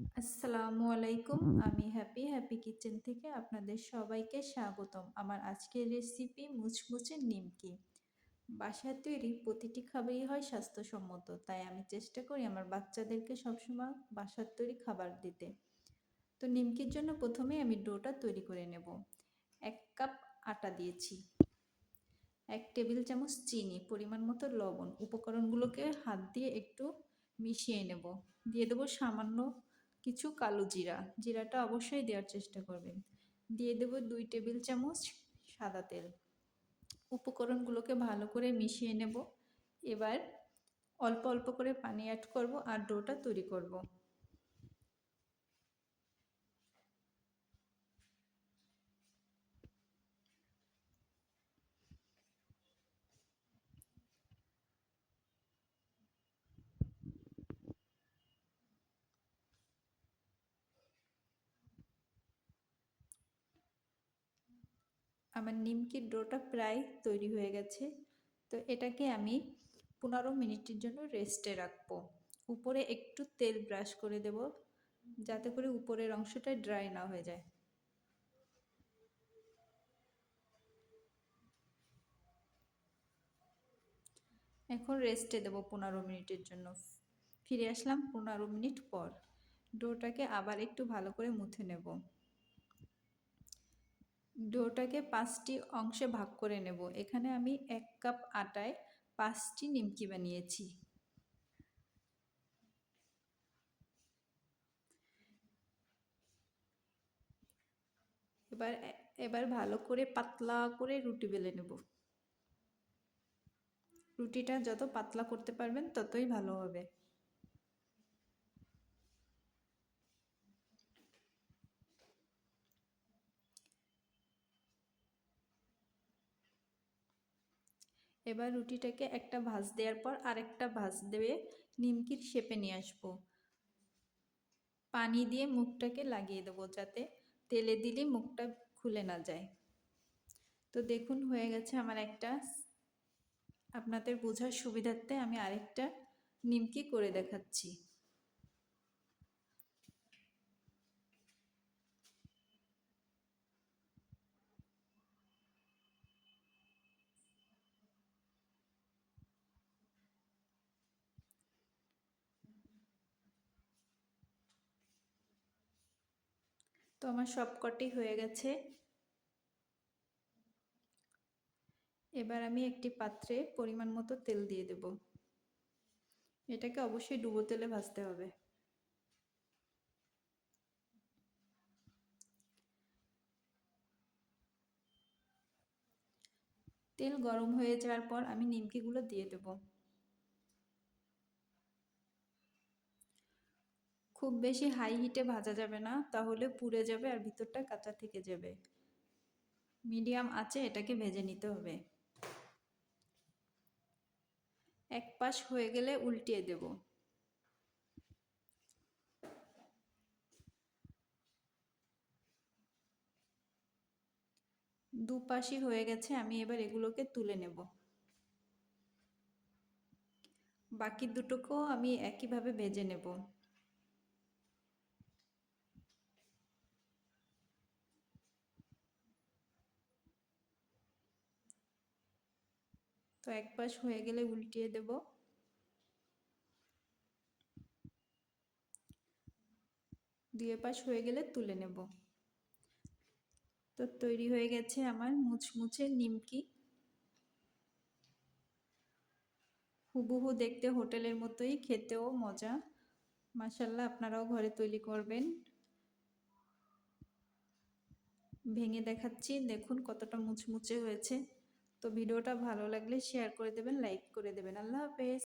আসসালামু আলাইকুম। আমি হ্যাপি হ্যাপি কিচেন থেকে আপনাদের সবাইকে স্বাগতম। আমার আজকের রেসিপি মুচমুচে নিমকি। বাসায় তৈরি প্রতিটি খাবারই হয় স্বাস্থ্যসম্মত তাই আমি চেষ্টা করি আমার বাচ্চাদেরকে সবসময় বাসার তৈরি খাবার দিতে। তো নিমকির জন্য প্রথমে আমি ডোটা তৈরি করে নেব। এক কাপ আটা দিয়েছি। এক টেবিল চামচ চিনি পরিমাণ মতো লবণ। উপকরণগুলোকে হাত দিয়ে একটু মিশিয়ে নেব। দিয়ে দেবো সামান্য কিছু কালো জিরা। জিরাটা অবশ্যই দেওয়ার চেষ্টা করবেন। দিয়ে দেবো দুই টেবিল চামচ সাদা তেল। উপকরণগুলোকে ভালো করে মিশিয়ে নেব। এবার অল্প অল্প করে পানি অ্যাড করব আর ডোটা তৈরি করব। আমার নিমকির ডোটা প্রায় তৈরি হয়ে গেছে। তো এটাকে আমি পনেরো মিনিটের জন্য রেস্টে রাখব। উপরে একটু তেল ব্রাশ করে দেব, যাতে করে উপরের অংশটা ড্রাই না হয়ে যায়। এখন রেস্টে দেব পনেরো মিনিটের জন্য। ফিরে আসলাম পনেরো মিনিট পর। ডোটাকে আবার একটু ভালো করে মুছে নেব। ডোটাকে পাঁচটি অংশে ভাগ করে নেব। এখানে আমি এক কাপ আটায় পাঁচটি নিমকি বানিয়েছি। এবার এবার ভালো করে পাতলা করে রুটি বেলে নেব। রুটিটা যত পাতলা করতে পারবেন ততই ভালো হবে। এবার রুটিটাকে একটা ভাজ দেওয়ার পর আরেকটা ভাজ দিয়ে নিমকির শেপে নিয়ে আসব। পানি দিয়ে মুখটাকে লাগিয়ে দেবো যাতে তেলে দিলে মুখটা খুলে না যায়। তো দেখুন হয়ে গেছে আমার একটা আপনাদের বোঝার সুবিধার্থে আমি আরেকটা নিমকি করে দেখাচ্ছি। তো আমার সবকটি হয়ে গেছে। এবার আমি একটি পাত্রে পরিমাণ মতো তেল দিয়ে দেব। এটাকে অবশ্যই ডুবো তেলে ভাজতে হবে। তেল গরম হয়ে যাওয়ার পর আমি নিমকিগুলো দিয়ে দেব। খুব বেশি হাই হিটে ভাজা যাবে না, তাহলে পুড়ে যাবে আর ভিতরটা কাঁচা থেকে যাবে। মিডিয়াম আছে, এটাকে ভেজে নিতে হবে। এক পাশ হয়ে গেলে উল্টিয়ে দেব। দুপাশই হয়ে গেছে, আমি এবার এগুলোকে তুলে নেব। বাকি দুটোকেও আমি একইভাবে ভেজে নেব। তো এক পাশ হয়ে গেলে উল্টিয়ে দেব। দুয়ে পাশ হয়ে গেলে তুলে নেব। তো তৈরি হয়ে গেছে আমার মুচমুচে নিমকি। হুবহু দেখতে হোটেলের মতোই, খেতেও মজা। মাসাল্লাহ আপনারাও ঘরে তৈরি করবেন। ভেঙে দেখাচ্ছি, দেখুন কতটা মুচমুচে হয়েছে। তো ভিডিওটা ভালো লাগলে শেয়ার করে দেবেন লাইক করে দেবেন। আল্লাহ হাফেজ।